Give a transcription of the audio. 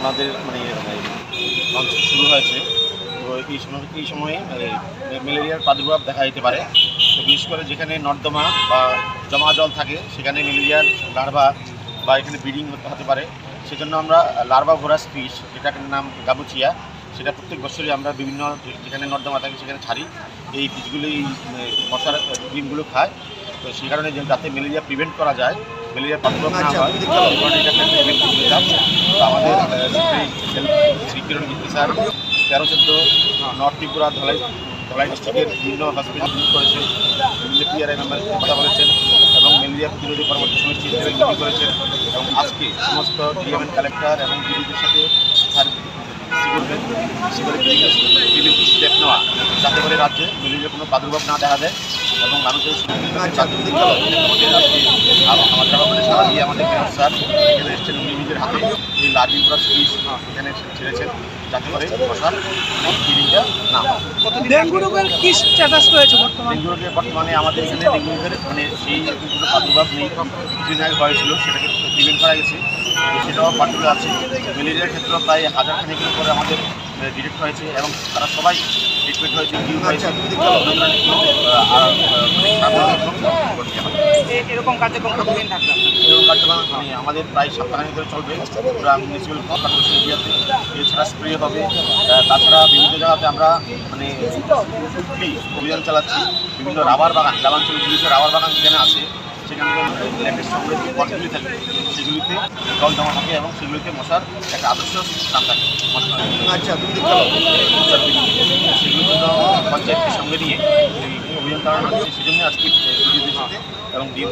আমাদের মানে লঞ্চ শুরু হয়েছে। তো এই সময় এই সময়ে মানে, ম্যালেরিয়ার প্রাদুর্ভাব দেখা যেতে পারে। তো বিশেষ করে যেখানে নর্দমা বা জমা জল থাকে সেখানে ম্যালেরিয়ার লার্ভা বা এখানে ব্রিডিং হতে পারে। সেজন্য আমরা লার্ভা ভোরাস ফিশ যেটার নাম গাবুচিয়া সেটা প্রত্যেক বছরই আমরা বিভিন্ন যেখানে নর্দমা থাকে সেখানে ছাড়ি। এই ফিশগুলো এই মশার ডিমগুলো খায়। তো সেই কারণে যাতে ম্যালেরিয়া প্রিভেন্ট করা যায় ম্যালেরিয়ার প্রাদুর্ভাব না আচ্ছা, হয় আমাদের শ্রী কিরণ গীতি স্যার তেরো চোদ্দ নর্থ ত্রিপুরা ধলাই ধলাই ডিস্ট্রিক্টের বিভিন্ন হসপিটাল ভিজিট করেছেন বিভিন্ন পিআরআই মেম্বার কথা বলেছেন এবং ম্যালেরিয়া প্রতিরোধী পরবর্তী হিসেবে মিটিং করেছেন। এবং আজকে সমস্ত ডিএমএন কালেক্টর এবং ডিডিদের সাথে স্যার যাতে করে রাজ্যে বিভিন্ন কোনো প্রাদুর্ভাব না দেখা দেয় এবং মানুষের আচ্ছা, আমাদের আমাদের সারা দিয়ে আমাদের স্যার এখানে এসেছেন উনি নিজের হাতে এই লাঠি প্লাস ফিস এখানে ছেড়েছেন। যাতে করে মশার ব্রিডিংটা না ডেঙ্গু রোগের কি স্ট্যাটাস রয়েছে বর্তমানে? ডেঙ্গু রোগের বর্তমানে আমাদের এখানে ডেঙ্গু রোগের মানে সেই রকম প্রাদুর্ভাব নেই কিছুদিন আগে হয়েছিল সেটাকে প্রিভেন্ট করা গেছে। সেটাও কন্ট্রোলে আছে। ম্যালেরিয়ার ক্ষেত্রে প্রায় হাজার খানিকের উপরে আমাদের ডিটেক্ট হয়েছে এবং তারা সবাই ট্রিটমেন্ট হয়েছে ডিউ হয়েছে। আচ্ছা, আর আহ, মানে এরকম কার্যক্রম কতদিন থাকবে? এরকম কার্যক্রম মানে আমাদের প্রায় সপ্তাহানি ধরে চলবে মিউনিসিপ্যাল কর্পোরেশন এরিয়াতে। এছাড়া স্প্রে হবে। তাছাড়া বিভিন্ন জায়গাতে আমরা মানে অভিযান চালাচ্ছি। বিভিন্ন রাবার বাগান গ্রামাঞ্চলগুলিতে রাবার বাগান যেখানে আছে সেখানে ল্যাপের সঙ্গে যে পটগুলি থাকে সেগুলিতে জল জমা থাকে এবং সেগুলিতে মশার একটা আদর্শ স্থান থাকে আচ্ছা তুমি মশার বৃদ্ধি। জন্য পঞ্চায়েতকে সঙ্গে নিয়ে অভিযান চালানো হচ্ছে সেজন্য আজকে ডিজিদের সাথে এবং ডিএম